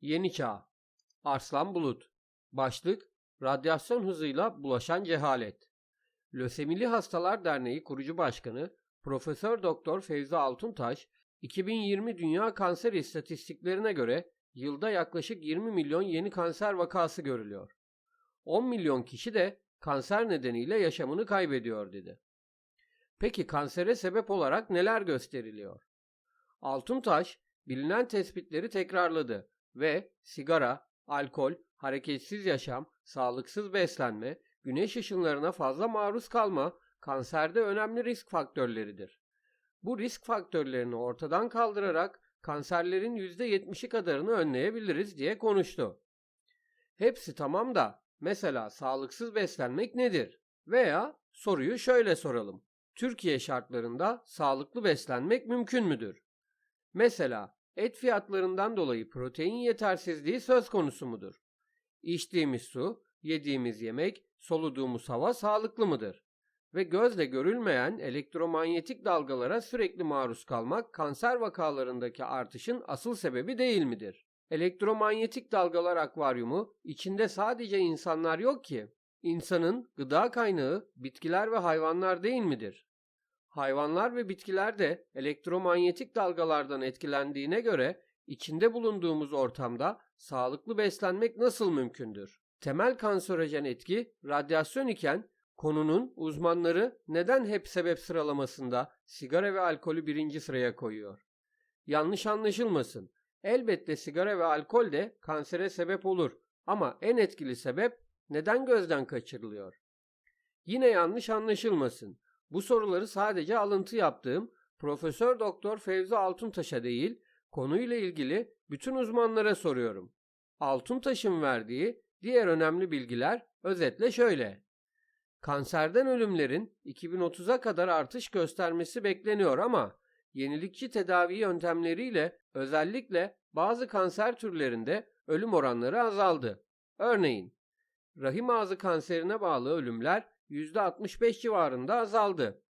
Yeni Çağ Arslan Bulut Başlık Radyasyon hızıyla bulaşan cehalet Lösemili Hastalar Derneği kurucu başkanı Profesör Doktor Fevzi Altuntaş 2020 Dünya Kanser İstatistiklerine göre yılda yaklaşık 20 milyon yeni kanser vakası görülüyor. 10 milyon kişi de kanser nedeniyle yaşamını kaybediyor dedi. Peki kansere sebep olarak neler gösteriliyor? Altuntaş bilinen tespitleri tekrarladı ve sigara, alkol, hareketsiz yaşam, sağlıksız beslenme, güneş ışınlarına fazla maruz kalma kanserde önemli risk faktörleridir. Bu risk faktörlerini ortadan kaldırarak kanserlerin %70'i kadarını önleyebiliriz diye konuştu. Hepsi tamam da mesela sağlıksız beslenmek nedir? Veya soruyu şöyle soralım. Türkiye şartlarında sağlıklı beslenmek mümkün müdür? Mesela et fiyatlarından dolayı protein yetersizliği söz konusu mudur? İçtiğimiz su, yediğimiz yemek, soluduğumuz hava sağlıklı mıdır? Ve gözle görülmeyen elektromanyetik dalgalara sürekli maruz kalmak kanser vakalarındaki artışın asıl sebebi değil midir? Elektromanyetik dalgalar akvaryumu içinde sadece insanlar yok ki. İnsanın gıda kaynağı bitkiler ve hayvanlar değil midir? Hayvanlar ve bitkiler de elektromanyetik dalgalardan etkilendiğine göre içinde bulunduğumuz ortamda sağlıklı beslenmek nasıl mümkündür? Temel kanserojen etki radyasyon iken konunun uzmanları neden hep sebep sıralamasında sigara ve alkolü birinci sıraya koyuyor? Yanlış anlaşılmasın. Elbette sigara ve alkol de kansere sebep olur ama en etkili sebep neden gözden kaçırılıyor? Yine yanlış anlaşılmasın. Bu soruları sadece alıntı yaptığım Profesör Doktor Fevzi Altuntaş'a değil, konuyla ilgili bütün uzmanlara soruyorum. Altuntaş'ın verdiği diğer önemli bilgiler özetle şöyle. Kanserden ölümlerin 2030'a kadar artış göstermesi bekleniyor ama yenilikçi tedavi yöntemleriyle özellikle bazı kanser türlerinde ölüm oranları azaldı. Örneğin rahim ağzı kanserine bağlı ölümler %65 civarında azaldı.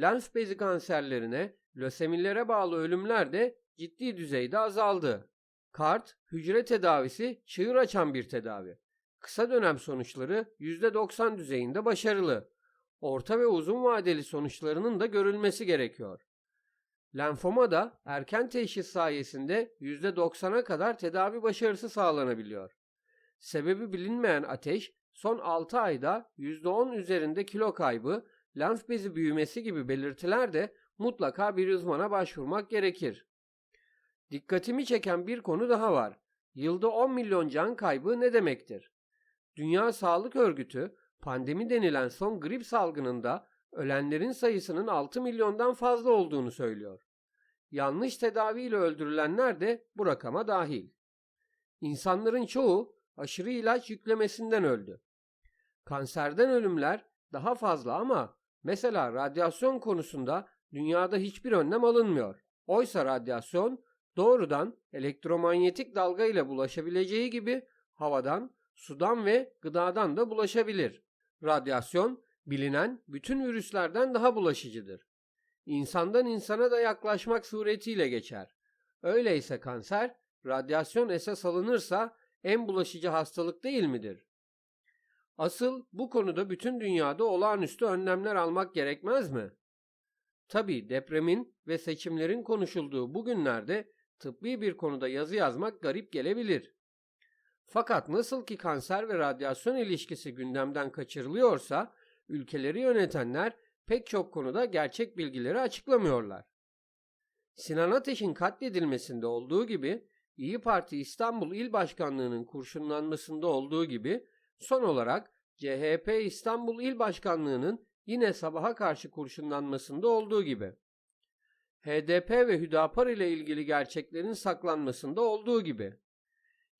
Lenf bezi kanserlerine, lösemilere bağlı ölümler de ciddi düzeyde azaldı. Kart, hücre tedavisi çığır açan bir tedavi. Kısa dönem sonuçları %90 düzeyinde başarılı. Orta ve uzun vadeli sonuçlarının da görülmesi gerekiyor. Lenfoma da erken teşhis sayesinde %90'a kadar tedavi başarısı sağlanabiliyor. Sebebi bilinmeyen ateş son 6 ayda %10 üzerinde kilo kaybı, lenf bezi büyümesi gibi belirtiler de mutlaka bir uzmana başvurmak gerekir. Dikkatimi çeken bir konu daha var. Yılda 10 milyon can kaybı ne demektir? Dünya Sağlık Örgütü pandemi denilen son grip salgınında ölenlerin sayısının 6 milyondan fazla olduğunu söylüyor. Yanlış tedaviyle öldürülenler de bu rakama dahil. İnsanların çoğu aşırı ilaç yüklemesinden öldü. Kanserden ölümler daha fazla ama mesela radyasyon konusunda dünyada hiçbir önlem alınmıyor. Oysa radyasyon doğrudan elektromanyetik dalga ile bulaşabileceği gibi havadan, sudan ve gıdadan da bulaşabilir. Radyasyon bilinen bütün virüslerden daha bulaşıcıdır. İnsandan insana da yaklaşmak suretiyle geçer. Öyleyse kanser, radyasyon esas alınırsa en bulaşıcı hastalık değil midir? Asıl bu konuda bütün dünyada olağanüstü önlemler almak gerekmez mi? Tabi depremin ve seçimlerin konuşulduğu bu günlerde tıbbi bir konuda yazı yazmak garip gelebilir. Fakat nasıl ki kanser ve radyasyon ilişkisi gündemden kaçırılıyorsa, ülkeleri yönetenler pek çok konuda gerçek bilgileri açıklamıyorlar. Sinan Ateş'in katledilmesinde olduğu gibi İyi Parti İstanbul İl Başkanlığı'nın kurşunlanmasında olduğu gibi son olarak CHP İstanbul İl Başkanlığı'nın yine sabaha karşı kurşunlanmasında olduğu gibi HDP ve Hüdapar ile ilgili gerçeklerin saklanmasında olduğu gibi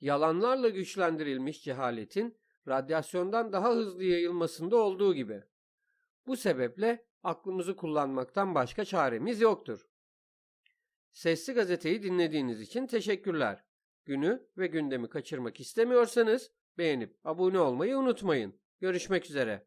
yalanlarla güçlendirilmiş cehaletin radyasyondan daha hızlı yayılmasında olduğu gibi. Bu sebeple aklımızı kullanmaktan başka çaremiz yoktur. Sesli gazeteyi dinlediğiniz için teşekkürler. Günü ve gündemi kaçırmak istemiyorsanız beğenip abone olmayı unutmayın. Görüşmek üzere.